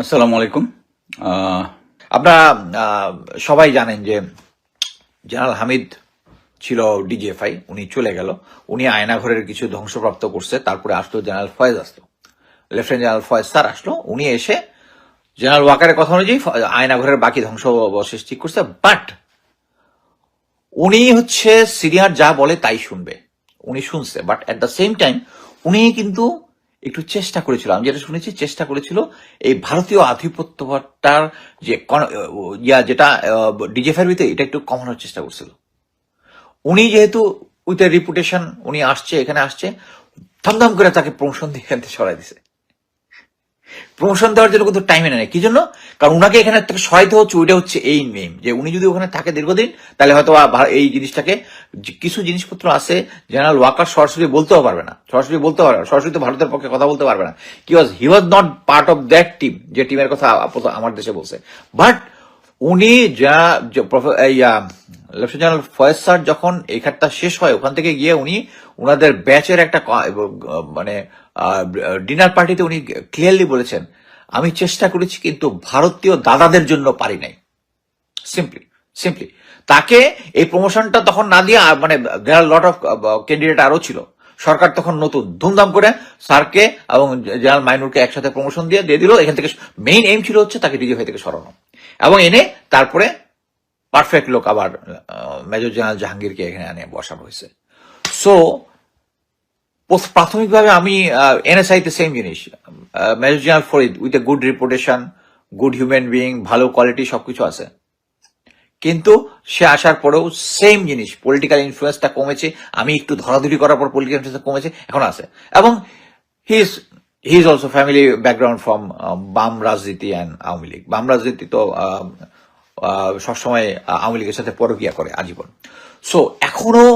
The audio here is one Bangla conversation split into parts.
আসসালামু আলাইকুম। আপনারা সবাই জানেন যে জেনারেল হামিদ ছিল ডিজিএফআই, উনি চলে গেল। উনি আয়নাঘরের কিছু ধ্বংসপ্রাপ্ত করছে, তারপরে আসলো জেনারেল ফয়েজ আসলো। লেফটেন্যান্ট জেনারেল ফয়েজ স্যার আসলো, উনি এসে জেনারেল ওয়াকারের কথা অনুযায়ী আয়নাঘরের বাকি ধ্বংসাবশেষ ঠিক করছে, বাট উনি হচ্ছে সিনিয়র, যা বলে তাই শুনবে, উনি শুনছে, but at the same time উনি কিন্তু একটু চেষ্টা করেছিল। আমি যেটা শুনেছি, চেষ্টা করেছিল এই ভারতীয় আধিপত্যটার যে ইয়া যেটা ডিজেফের ভিতরে এটা একটু কমানোর চেষ্টা করছিল। উনি যেহেতু উইথ এ রিপুটেশন উনি আসছে, এখানে আসছে, ধমধম করে তাকে প্রমোশন দিয়ে এখান থেকে সরাই দিছে। প্রমোশন দেওয়ার জন্য কিন্তু টাইমে নেয় কি জন্য? কারণ উনাকে এখানে সহায়তা হচ্ছে, ওইটা হচ্ছে এই মেম যে উনি যদি ওখানে থাকে দীর্ঘদিন, তাহলে হয়তো এই জিনিসটাকে কিছু জিনিসপত্র আছে, জেনারেল ওয়াকার সরাসরি বলতেও পারবে না। সরাসরি বলতে পারবে সরাসরি তো ভারতের পক্ষে কথা বলতে পারবে না। কি was he was not part of that team যে টিমের কথা আমার দেশে বলছে। বাট উনি যা জেনারেল ফয়েজ স্যার যখন এই খাতটা শেষ হয়, ওখান থেকে গিয়ে উনি ওনাদের ব্যাচের একটা মানে ডিনার পার্টিতে উনি ক্লিয়ারলি বলেছেন, আমি চেষ্টা করেছি কিন্তু ভারতীয় দাদাদের জন্য পারি নাই। সিম্পলি সিম্পলি তাকে এই প্রমোশনটা তখন না দিয়ে মানে দেয়ার লট অফ ক্যান্ডিডেট আরও ছিল। সরকার তখন নতুন ধুমধাম করে স্যারকে এবং জেনারেল মাইনুরকে একসাথে প্রমোশন দিয়ে দিয়ে দিল। এখান থেকে মেইন এম ছিল হচ্ছে তাকে ডিজিএফআই থেকে সরানো। এবং এনে তারপরে পারফেক্ট লোক আবার মেজর জেনারেল জাহাঙ্গীরকে এখানে এনে বসানো হয়েছে। সো প্রাথমিকভাবে আমি এনএসআই তে সেম জিনিস। Major general Farid with a good reputation good human being ভালো কোয়ালিটি সবকিছু আছে। কিন্তু সে আসার পরেও সেম জিনিস পলিটিক্যাল ইনফ্লুয়েন্সটা কমেছে আমি একটু ধরাধরি করার পর পলিটিক্যাল ইনফ্লুয়েন্স কমেছে এখন আছে। এবং he is he is also family background from বাম রাজনীতি অ্যান্ড আওয়ামী লীগ। বাম রাজনীতি তো আহ, আহ, সবসময় আওয়ামী লীগের সাথে পরকিয়া করে আজীবন। সো এখনও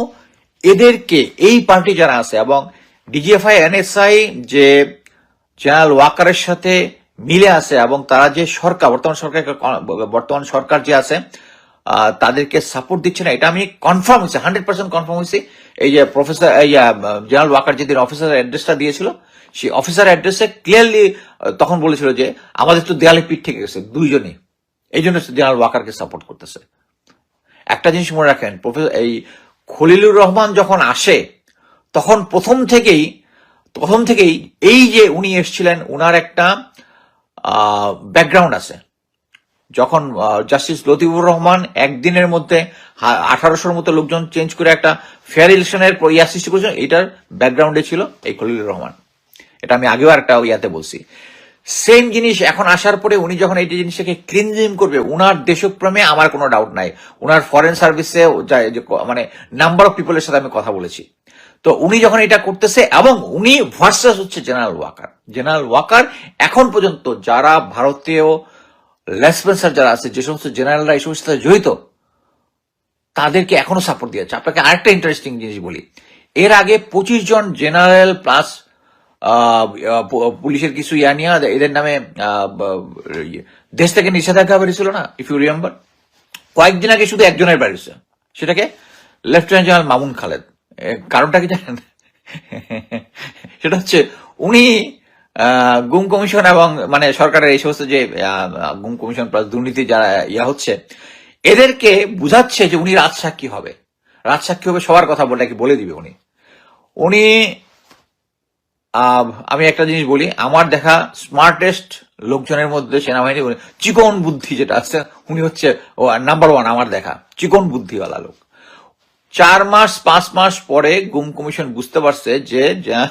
এদেরকে এই পার্টি যারা আছে এবং ডিজিএফআই এনএসআই যে জেনারেল ওয়াকারের সাথে মিলে আছে এবং তারা যে সরকার বর্তমান সরকার বর্তমান সরকার যে আছে তাদেরকে সাপোর্ট দিচ্ছে না। এটা আমি কনফার্ম হয়েছে হান্ড্রেড পার্সেন্ট কনফার্ম হয়েছে। এই যে প্রফেসর জেনারেল ওয়াকার যেদিন অফিসার অ্যাড্রেসটা দিয়েছিল। সেই অফিসার অ্যাড্রেসে ক্লিয়ারলি তখন বলেছিল যে, আমাদের তো দেয়ালে পিঠ থেকে গেছে, দুইজনই। এই জন্য জেনারেল ওয়াকারকে সাপোর্ট করতেছে। একটা জিনিস মনে রাখেন প্রফেসর এই খলিলুর রহমান যখন আসে, তখন প্রথম থেকেই প্রথম থেকেই এই যে উনি এসেছিলেন, উনার একটা ব্যাকগ্রাউন্ড আছে। যখন জাস্টিস লতিফুর রহমান একদিনের মধ্যে আঠারোশোর মতো লোকজন চেঞ্জ করে একটা ফেয়ার ইলেকশনের ইয়া সৃষ্টি করেছেন এটার ব্যাকগ্রাউন্ডে ছিল এই খলিলুর রহমান। এটা আমি আগেও একটা ইয়াতে বলছি। সেম জিনিস এখন আসার পরে উনি যখন এই জিনিসটাকে ক্লিনজিং করবে, উনার দেশপ্রেমে আমার কোনো ডাউট নাই। উনার ফরেন সার্ভিসে মানে নাম্বার অফ পিপলের সাথে আমি কথা বলেছি। তো উনি যখন এটা করতেছে এবং উনি ভার্সাস হচ্ছে জেনারেল ওয়াকার জেনারেল ওয়াকার এখন পর্যন্ত যারা ভারতীয় লেসপেন্সার যারা আছে যে সমস্ত জেনারেলরা এই সমস্ত সাথে জড়িত তাদেরকে এখনও সাপোর্ট দিয়েছে। আপনাকে আরেকটা ইন্টারেস্টিং জিনিস বলি। এর আগে পঁচিশ জন জেনারেল প্লাস পুলিশের কিছু ইয়া নিয়ে এদের নামে ইয়ে, দেশ থেকে নিষেধাজ্ঞা বেরিয়েছিল না ইফ ইউ রিমেম্বার কয়েকদিন আগে শুধু একজনের বেরিয়েছে। সেটাকে লেফটেন্যান্ট জেনারেল মামুন খালেদ। কারণটা কি জানেন? সেটা হচ্ছে উনি গুম কমিশন এবং মানে সরকারের এই সমস্ত যে গুম কমিশন প্লাস দুর্নীতি যারা ইয়া হচ্ছে, এদেরকে বুঝাচ্ছে যে উনি রাজসাক্ষী হবে। রাজসাক্ষী হবে সবার কথা বলে বলে দিবে উনি? উনি আমি একটা জিনিস বলি, আমার দেখা স্মার্টেস্ট লোকজনের মধ্যে সেনাবাহিনী চিকন বুদ্ধি যেটা আছে, উনি হচ্ছে নাম্বার ওয়ান আমার দেখা, চিকন বুদ্ধিওয়ালা লোক। চার মাস, পাঁচ মাস পরে গুম কমিশন বুঝতে পারছে যা-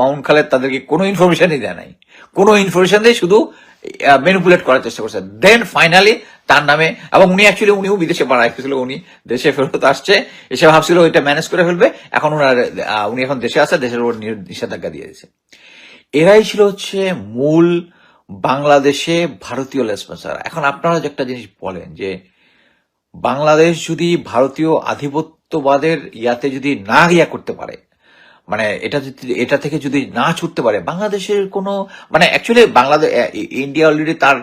মাউন্ট খালেদ তাদেরকে কোনো ইনফরমেশনই দেয় নাই। কোনো ইনফরমেশন দিয়ে শুধু ম্যানিপুলেট করার চেষ্টা করছে। দেন ফাইনালি তার নামে, এবং উনি অ্যাকচুয়ালি উনিও বিদেশে পাড়া রেখেছিল, উনি দেশে ফেরত আসছে। এসে ভাবছিল ওইটা ম্যানেজ করে ফেলবে। এখন ওনার উনি এখন দেশে আছে, দেশের ওর নিষেধাজ্ঞা দিয়ে দিয়েছে। এরাই ছিল হচ্ছে মূল বাংলাদেশে ভারতীয় লেসপেন্সার এখন আপনারা একটা জিনিস বলেন যে বাংলাদেশ যদি ভারতীয় আধিপত্যবাদের ইয়াতে যদি না ইয়া করতে পারে মানে এটা এটা থেকে যদি না ছুটতে পারে, বাংলাদেশের কোনো মানে অ্যাকচুয়ালি বাংলাদেশ ইন্ডিয়া অলরেডি তার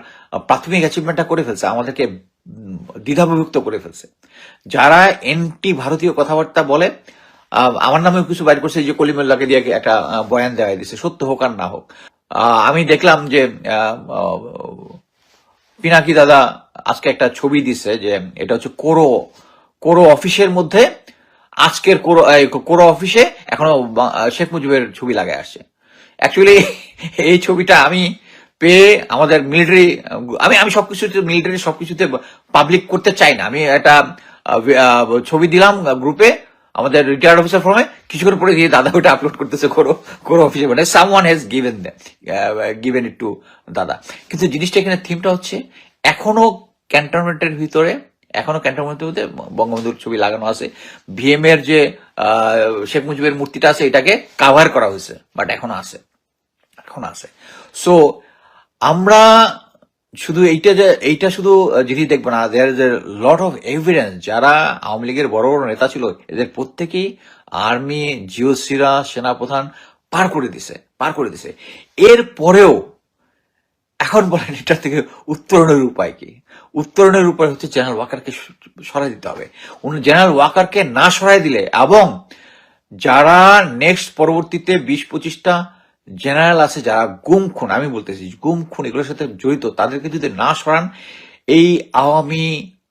প্রাথমিক অ্যাচিভমেন্টটা করে ফেলছে, আমাদেরকে দ্বিধাবিভক্ত করে ফেলছে। যারা এন্টি ভারতীয় কথাবার্তা বলে আমার নামেও কিছু বাইর করছে যে কলিমুল্লাহকে দিয়ে একটা বয়ান দেওয়া দিচ্ছে সত্য হোক আর না হোক। আমি দেখলাম যে পিনাকি দাদা আজকে একটা ছবি দিছে যে, এটা হচ্ছে কোরো কোরো অফিসের মধ্যে, আজকের কোরো কোরো অফিসে এখনও শেখ মুজিবের ছবি লাগায় আসছে। অ্যাকচুয়ালি এই ছবিটা আমি পেয়ে আমাদের মিলিটারি আমি আমি সবকিছুতে মিলিটারি সবকিছুতে পাবলিক করতে চাই না। আমি একটা ছবি দিলাম গ্রুপে আমাদের রিটায়ার্ড অফিসার ফর্মে কিছুক্ষণ পরে গিয়ে দাদা ওটা আপলোড করতেছে করো করো অফিসে মানে some one has given given it to দাদা। কিন্তু জিনিসটা এখানে থিমটা হচ্ছে, এখনও ক্যান্টনমেন্টের ভিতরে, এখনও ক্যান্টনমেন্টের মধ্যে বঙ্গবন্ধুর ছবি লাগানো আছে। ভিএম এর যে শেখ মুজিবের মূর্তিটা আছে, এটাকে কাভার করা হয়েছে বাট এখনও আছে, এখন আছে। সো আমরা শুধু এইটা যে, এইটা শুধু জিনিস দেখব না there is a lot of evidence যারা আওয়ামী লীগের বড় বড় নেতা ছিল, এদের প্রত্যেকেই আর্মি জিওসিরা সেনাপ্রধান পার করে দিছে, পার করে দিছে। এর পরেও এখন বলেন, এটা থেকে উত্তরণের উপায় কি? উত্তরণের উপায় হচ্ছে জেনারেল ওয়াকারকে সরাই দিতে হবে। উনি জেনারেল ওয়াকারকে না সরাই দিলে এবং যারা নেক্সট পরবর্তীতে বিশ পঁচিশটা জেনারেল আছে, যারা গুম খুন, আমি বলতেছি গুম খুন, এগুলোর সাথে জড়িত, তাদেরকে যদি না সরান, এই আওয়ামী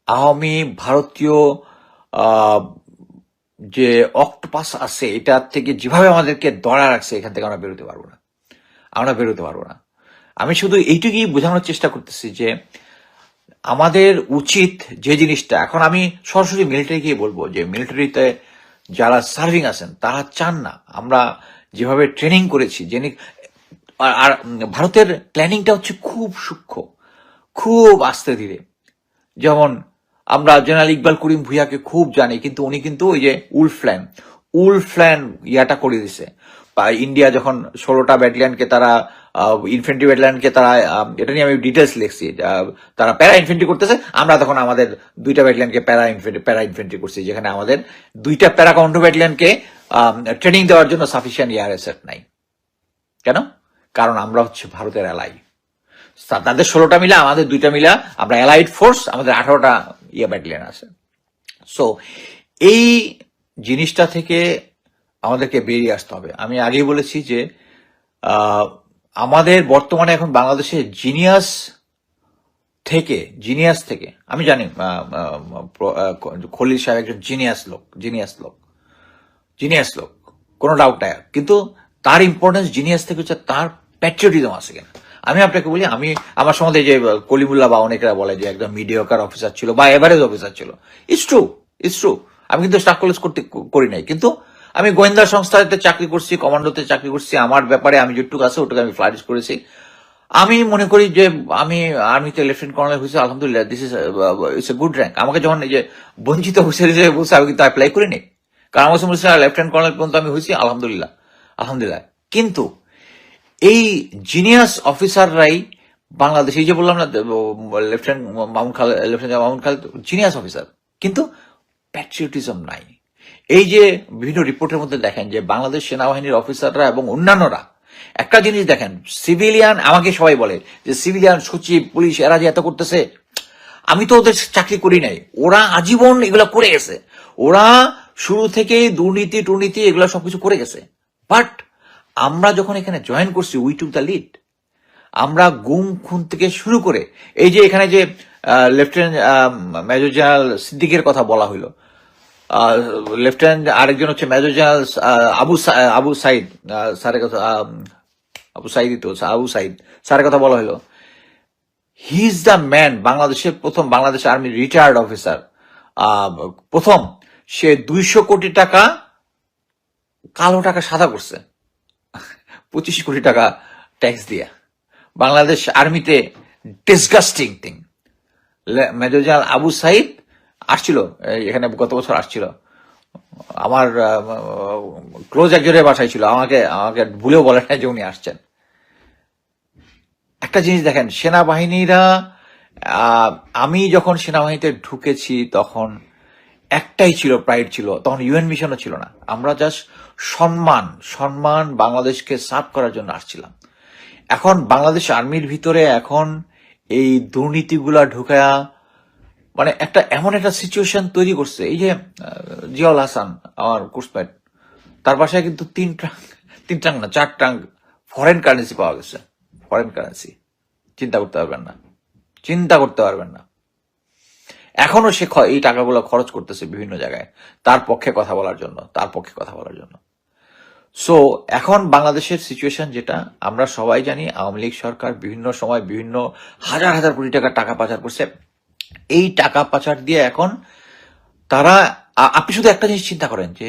আওয়ামী ভারতীয় যে অক্টোপাস আছে এটা থেকে যেভাবে আমাদেরকে দড়া রাখছে, এখান থেকে আমরা বেরোতে পারব না। আমরা বেরোতে পারব না। আমি শুধু এইটুকুই বোঝানোর চেষ্টা করতেছি যে আমাদের উচিত যে জিনিসটা, এখন আমি সরাসরি মিলিটারি গিয়ে বলব যে মিলিটারিতে যারা সার্ভিং আছেন, তারা চান না। আমরা যেভাবে ট্রেনিং করেছি জেনে আর ভারতের প্ল্যানিংটা হচ্ছে খুব সূক্ষ্ম, খুব আস্তে ধীরে। যেমন আমরা জেনারেল ইকবাল করিম ভুইয়াকে খুব জানি, কিন্তু উনি কিন্তু ওই যে উল ফ্ল্যান উল ফ্ল্যান ইয়াটা করে দিছে। ইন্ডিয়া যখন ষোলোটা ব্যাটালিয়ানকে তারা ইনফেন্ট্রি ব্যাটালিয়ানকে তারা এটা নিয়ে আমি ডিটেলস লিখছি তারা প্যারা ইনফেন্ট্রি করতেছে, আমরা তখন আমাদের দুইটা ব্যাটালিয়ানকে প্যারা ইনফেন্ট্রি প্যারা ইনফেন্ট্রি করছি, যেখানে আমাদের দুইটা প্যারা কমান্ডো ব্যাটালিয়ানকে ট্রেনিং দেওয়ার জন্য সাফিসিয়েন্ট এয়ার এসেট নাই। কেন? কারণ আমরা হচ্ছে ভারতের তা- তাদের ষোলোটা মিলা, আমাদের দুইটা মিলা, আমরা অ্যালাইড ফোর্স আমাদের আঠারোটা ইয়ে ব্যাটালিয়ন আছে। সো এই জিনিসটা থেকে আমাদেরকে বেরিয়ে আসতে হবে। আমি আগেই বলেছি যে আমাদের বর্তমানে এখন বাংলাদেশে জিনিয়াস থেকে জিনিয়াস থেকে, আমি জানি খলিল সাহেব একজন জিনিয়াস লোক জিনিয়াস লোক জিনিয়াস লোক, কোনো ডাউট নাই। কিন্তু তার ইম্পর্টেন্স জিনিয়াস থেকে হচ্ছে তার প্যাট্রিয়টিজম আছে কিনা। আমি আপনাকে বলি, আমি আমার সম্বন্ধে যে কলিমুল্লাহ বা অনেকেরা বলে যে একদম মিডিয়কার অফিসার ছিল বা এভারেজ অফিসার ছিল। ইটস ট্রু ট্রু আমি কিন্তু স্টাফ কলেজ করতে করি নাই। কিন্তু আমি গোয়েন্দা সংস্থাতে চাকরি করছি, কমান্ডোতে চাকরি করছি, আমার ব্যাপারে আমি যেটুকু আছে ওটুকু আমি ফ্লারিশ করেছি। আমি মনে করি যে আমি আর্মিতে লেফটেন্ট কর্নেল হয়েছে, আলহামদুলিল্লাহ this is a good rank আমাকে যখন যে বঞ্চিত হুসেন হিসেবে বলছে, আমি কিন্তু অ্যাপ্লাই করিনি। কারণ আমার সমস্যা লেফটেন্ট কর্নেল পর্যন্ত আমি হয়েছি, আলহামদুলিল্লাহ আলহামদুলিল্লাহ। কিন্তু এই জিনিয়াস অফিসাররাই বাংলাদেশ যে বললাম না লেফটেন্যান্ট মামুন খাল লেফটেন্যান্ট মামুন খাল জিনিয়াস অফিসার কিন্তু প্যাট্রিয়টিজম নাই। এই যে বিভিন্ন রিপোর্টের মধ্যে দেখেন যে বাংলাদেশ সেনাবাহিনীর অফিসাররা এবং অন্যান্যরা, একটা জিনিস দেখেন, সিভিলিয়ান আমাকে সবাই বলে যে সিভিলিয়ান সচিব পুলিশ, এরা যে এত করতেছে, আমি তো ওদের চাকরি করি নাই। ওরা আজীবন এগুলো করে গেছে। ওরা শুরু থেকেই দুর্নীতি, টুর্নীতি, এগুলো সবকিছু করে গেছে। বাট আমরা যখন এখানে জয়েন করছি উই টুক দ্য লিড আমরা গুম, খুন থেকে শুরু করে, এই যে এখানে যে লেফটেন্যান্ট মেজর জেনারেল সিদ্দিকের কথা বলা হইল লেফটেন্যান্ট আরেকজন হচ্ছে মেজর জেনারেল আবু আবু সাইদ স্যারের কথা আবু সাইদই তো, আবু সাইদ। স্যারের কথা বলা হলো। হি ইজ দ্য ম্যান বাংলাদেশের প্রথম বাংলাদেশ আর্মি রিটায়ার্ড অফিসার প্রথম, সে দুইশো কোটি টাকা, কালো টাকা সাদা করছে। পঁচিশ কোটি টাকা ট্যাক্স দিয়া। বাংলাদেশ আর্মিতে disgusting thing major general Abu Sayeed আসছিল এখানে গত বছর আসছিল। আমার ক্লোজ একজনের বাসায় ছিল, আমাকে আমাকে ভুলেও বলে না যে উনি আসছেন। একটা জিনিস দেখেন, সেনাবাহিনীরা আমি যখন সেনাবাহিনীতে ঢুকেছি তখন একটাই ছিল প্রাইড ছিল, তখন ইউএন মিশনও ছিল না। আমরা জাস্ট সম্মান সম্মান বাংলাদেশকে সার্ভ করার জন্য আসছিলাম। এখন বাংলাদেশ আর্মির ভিতরে এখন এই দুর্নীতিগুলা ঢুকায়া মানে একটা এমন একটা সিচুয়েশন তৈরি করছে। এই যে জিয়াউল হাসান, আমার কোর্সমেট তার বাসায় কিন্তু তিন ট্রাঙ্ক তিন ট্রাঙ্ক না, চার ট্রাঙ্ক ফরেন কারেন্সি পাওয়া গেছে। ফরেন কারেন্সি চিন্তা করতে পারবেন না। চিন্তা করতে পারবেন না। এখনও সে এই টাকাগুলো খরচ করতেছে বিভিন্ন জায়গায়। তার পক্ষে কথা বলার জন্য, তার পক্ষে কথা বলার জন্য। সো এখন বাংলাদেশের সিচুয়েশন যেটা, আমরা সবাই জানি, আওয়ামী লীগ সরকার বিভিন্ন সময় বিভিন্ন হাজার হাজার কোটি টাকা টাকা পাচার করছে। এই টাকা পাচার দিয়ে এখন তারা আপনি শুধু একটা জিনিস চিন্তা করেন যে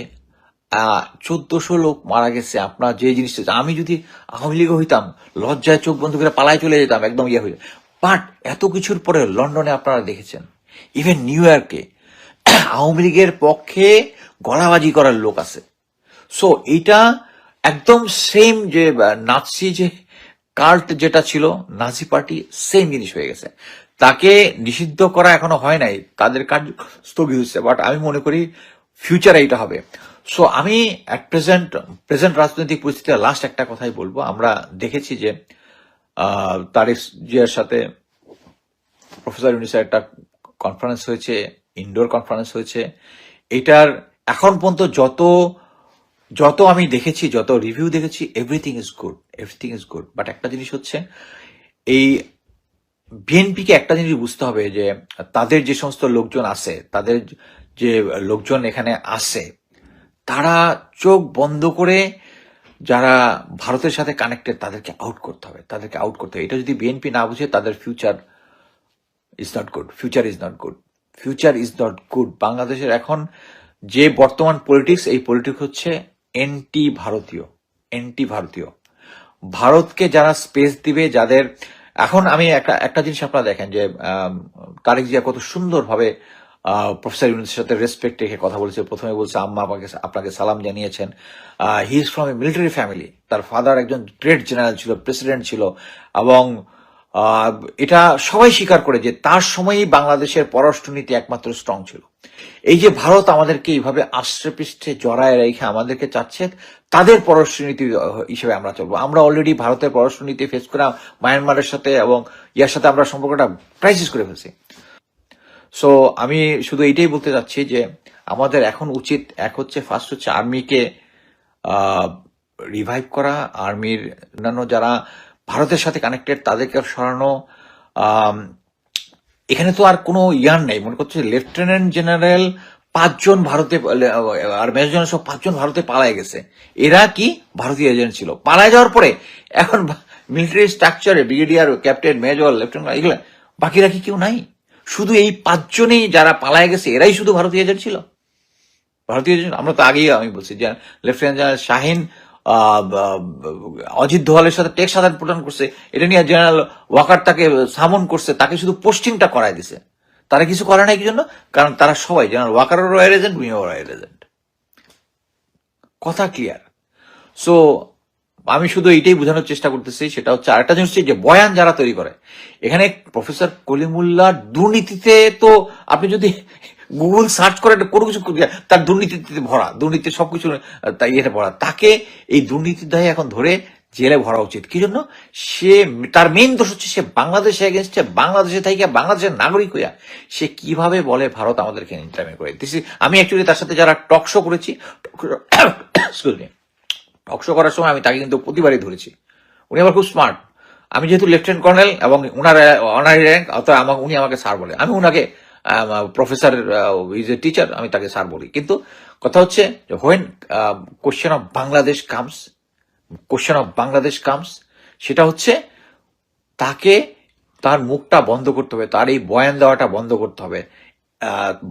চোদ্দশো লোক মারা গেছে, আপনার যে জিনিসটা, আমি যদি আওয়ামী লীগ হইতাম, লজ্জায় চোখ বন্ধ করে পালায় চলে যেতাম, একদম ইয়ে হয়ে বাট এত কিছুর পরে লন্ডনে আপনারা দেখেছেন ইভেন নিউ ইয়র্কে, আওয়ামী লীগের পক্ষে গলাবাজি করার লোক আছে। সো এইটা একদম সেম যে নাৎসি যে কাল্ট যেটা ছিল, নাজি পার্টি সেম জিনিস হয়ে গেছে। তাকে নিষিদ্ধ করা এখনও হয় নাই, তাদের কাজ স্থগিত হচ্ছে বাট আমি মনে করি ফিউচারে এইটা হবে। সো আমি অ্যাট প্রেজেন্ট প্রেজেন্ট রাজনৈতিক পরিস্থিতিতে লাস্ট একটা কথাই বলব। আমরা দেখেছি যে তারেক জিয়ার সাথে প্রফেসর ইউনিসের একটা কনফারেন্স হয়েছে ইনডোর কনফারেন্স হয়েছে। এটার এখন পর্যন্ত যত যত আমি দেখেছি, যত রিভিউ দেখেছি everything is good everything is good but একটা জিনিস হচ্ছে, এই বিএনপিকে একটা জিনিস বুঝতে হবে যে তাদের যে সমস্ত লোকজন আছে, তাদের যে লোকজন এখানে আছে, তারা চোখ বন্ধ করে যারা ভারতের সাথে কানেক্টেড তাদেরকে আউট করতে হবে, তাদেরকে আউট করতে হবে। এটা যদি বিএনপি না বুঝে, তাদের future is not good future is not good future is not good বাংলাদেশের এখন যে বর্তমান পলিটিক্স এই পলিটিক্স হচ্ছে এন্টি ভারতীয় এন্টি ভারতীয়। ভারতকে যারা স্পেস দিবে, যাদের এখন আমি একটা একটা জিনিস আপনারা দেখেন যে তারেক জিয়া কত সুন্দরভাবে প্রফেসর ইউনুসের সাথে রেসপেক্ট রেখে কথা বলেছে। প্রথমে বলছে, আম্মা আপনাকে আপনাকে সালাম জানিয়েছেন। He is from a military family তার ফাদার একজন গ্রেট জেনারেল ছিল প্রেসিডেন্ট ছিল, এবং এটা সবাই স্বীকার করে যে তার সময়ই বাংলাদেশের পররাষ্ট্রনীতি একমাত্র স্ট্রং ছিল। এই যে ভারত আমাদেরকে এইভাবে আশ্রে পৃষ্ঠে জড়ায় রেখে আমাদেরকে চাচ্ছে, তাদের পররাষ্ট্রনীতি হিসেবে আমরা চলবো। আমরা অলরেডি ভারতের পররাষ্ট্রনীতি ফেস করে মায়ানমারের সাথে এবং ইয়ার সাথে আমরা সম্পর্কটা ক্রাইসিস করে ফেলছি। সো আমি শুধু এইটাই বলতে চাচ্ছি যে আমাদের এখন উচিত এক হচ্ছে ফার্স্ট হচ্ছে আর্মিকে রিভাইভ করা আর্মির অন্যান্য যারা ভারতের সাথে কানেক্টেড তাদেরকে সরানো এখানে তো আর কোনো ইয়ার নেই। মনে করছে লেফটেন্যান্ট জেনারেল পাঁচজন ভারতে, আর মেজর জেনারেল সব পাঁচজন ভারতে পালায় গেছে। এরা কি ভারতীয় এজেন্ট ছিল? পালায় যাওয়ার পরে এখন মিলিটারি স্ট্রাকচারে ব্রিগেডিয়ার ক্যাপ্টেন মেজর লেফটেন্যান্ট এগুলো বাকিরা কি কেউ নাই? শুধু এই পাঁচজনেই যারা পালায় গেছে, এরাই শুধু ভারতীয় এজেন্ট ছিল। ভারতীয় এজেন্ট আমরা তো আগেই আমি বলছি যে লেফটেন্যান্ট জেনারেল শাহিন অজিত দোহালের সাথে টেক্স আদান প্রদান করছে, এটা নিয়ে জেনারেল ওয়াকার তাকে সামন করছে, তাকে শুধু পোস্টিংটা করায় দিছে। তারা কিছু করে নাই কি জন্য? কারণ তারা সবাই, জেনারেল ওয়াকারও রয়্যাল এজেন্ট উনিও রয়্যাল এজেন্ট কথা ক্লিয়ার সো আমি শুধু এইটাই বোঝানোর চেষ্টা করতেছি, সেটা হচ্ছে আরেকটা জিনিস যে বয়ান যারা তৈরি করে, এখানে প্রফেসর কলিমুল্লাহ দুর্নীতিতে তো আপনি যদি গুগল সার্চ করেন কোনো কিছু তার দুর্নীতিতে ভরা দুর্নীতি সবকিছু তাই ইয়েতে ভরা। তাকে এই দুর্নীতির দায়ে এখন ধরে জেলে ভরা উচিত। কি জন্য? সে, তার মেইন দোষ হচ্ছে সে বাংলাদেশে এগেনস্টে বাংলাদেশে থেকে, বাংলাদেশের নাগরিক হইয়া সে কীভাবে বলে ভারত আমাদেরকে ইন্টারমিন করে? আমি অ্যাকচুয়ালি তার সাথে যারা টক শো করেছি মি টকশো করার সময় আমি তাকে কিন্তু প্রতিবারই ধরেছি। উনি আবার খুব স্মার্ট আমি যেহেতু লেফটেন্যান্ট কর্নেল এবং উনার অনারি র্যাঙ্ক অর্থাৎ আমাকে, উনি আমাকে স্যার বলে। আমি উনাকে প্রফেসর ইজ এ টিচার আমি তাকে স্যার বলি। কিন্তু কথা হচ্ছে when question of Bangladesh comes question of Bangladesh comes সেটা হচ্ছে তাকে তার মুখটা বন্ধ করতে হবে, তার এই বয়ান দেওয়াটা বন্ধ করতে হবে।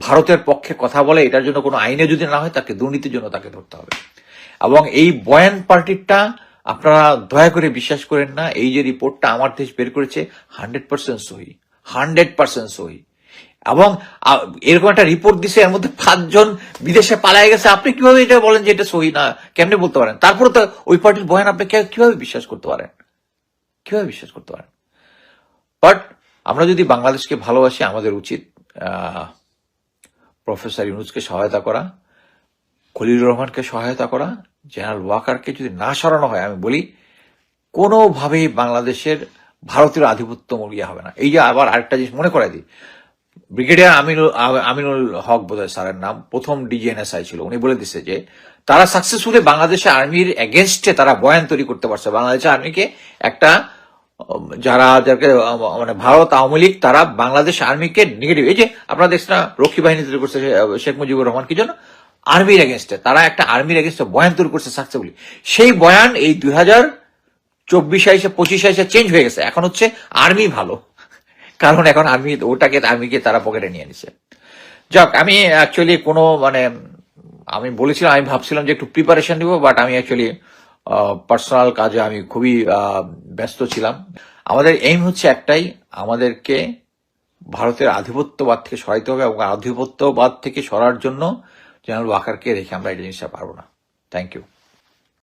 ভারতের পক্ষে কথা বলে এটার জন্য কোনো আইনে যদি না হয়, তাকে দুর্নীতির জন্য তাকে ধরতে হবে। এবং এই বয়ান পার্টিটা আপনারা দয়া করে বিশ্বাস করেন না, এই যে রিপোর্টটা আমার দেশ বের করেছে হান্ড্রেড পার্সেন্ট সহি হান্ড্রেড পার্সেন্ট সহি। এবং এরকম একটা রিপোর্ট দিছে, এর মধ্যে পাঁচজন বিদেশে পালায় গেছে। আপনি কীভাবে এটা বলেন যে এটা সহি না? কেমনে বলতে পারেন? তারপরে তো ওই পার্টির বয়ান আপনি কীভাবে বিশ্বাস করতে পারেন? কীভাবে বিশ্বাস করতে পারেন? বাট আমরা যদি বাংলাদেশকে ভালোবাসি, আমাদের উচিত প্রফেসর ইউনুসকে সহায়তা করা, খলিলুর রহমানকে সহায়তা করা জেনারেল ওয়াকারকে যদি না সরানো হয়, আমি বলি, কোনোভাবেই বাংলাদেশের ভারতীয় আধিপত্য মরিয়া হবে না। এই যে আবার আরেকটা জিনিস মনে করাই দিই ব্রিগেডিয়ার আমিনুল আমিনুল হক বোধহয় স্যারের নাম, প্রথম ডিজিএনএসআই ছিল। উনি বলে দিচ্ছে যে, তারা সাকসেসফুলি বাংলাদেশের আর্মির এগেনস্টে তারা বয়ান তৈরি করতে পারছে। বাংলাদেশের আর্মিকে একটা যারা যাকে মানে ভারত আওয়ামী লীগ, তারা বাংলাদেশ আর্মিকে নেগেটিভ এই যে আপনারা দেখছেন রক্ষী বাহিনী তৈরি করছে শেখ মুজিবুর রহমান, কি জন্য আর্মির এগেনস্টে তারা একটা আর্মির এগেনস্টে বয়ান তৈরি করছে সাকসেসফুলি সেই বয়ান এই দুই হাজার চব্বিশ আইসে পঁচিশ আইসে চেঞ্জ হয়ে গেছে। এখন হচ্ছে আর্মি ভালো। কারণ এখন আর্মি ওটাকে আর্মিকে তারা পকেটে নিয়ে নিছে। যাক, আমি অ্যাকচুয়ালি কোনো মানে আমি বলেছিলাম, আমি ভাবছিলাম যে একটু প্রিপারেশন নিব বাট আমি অ্যাকচুয়ালি পার্সোনাল কাজে আমি খুবই ব্যস্ত ছিলাম। আমাদের এইম হচ্ছে একটাই, আমাদেরকে ভারতের আধিপত্যবাদ থেকে সরাইতে হবে এবং আধিপত্যবাদ থেকে সরার জন্য জেনারেল ওয়াকারকে রেখে আমরা এই জিনিসটা পারব না। Thank you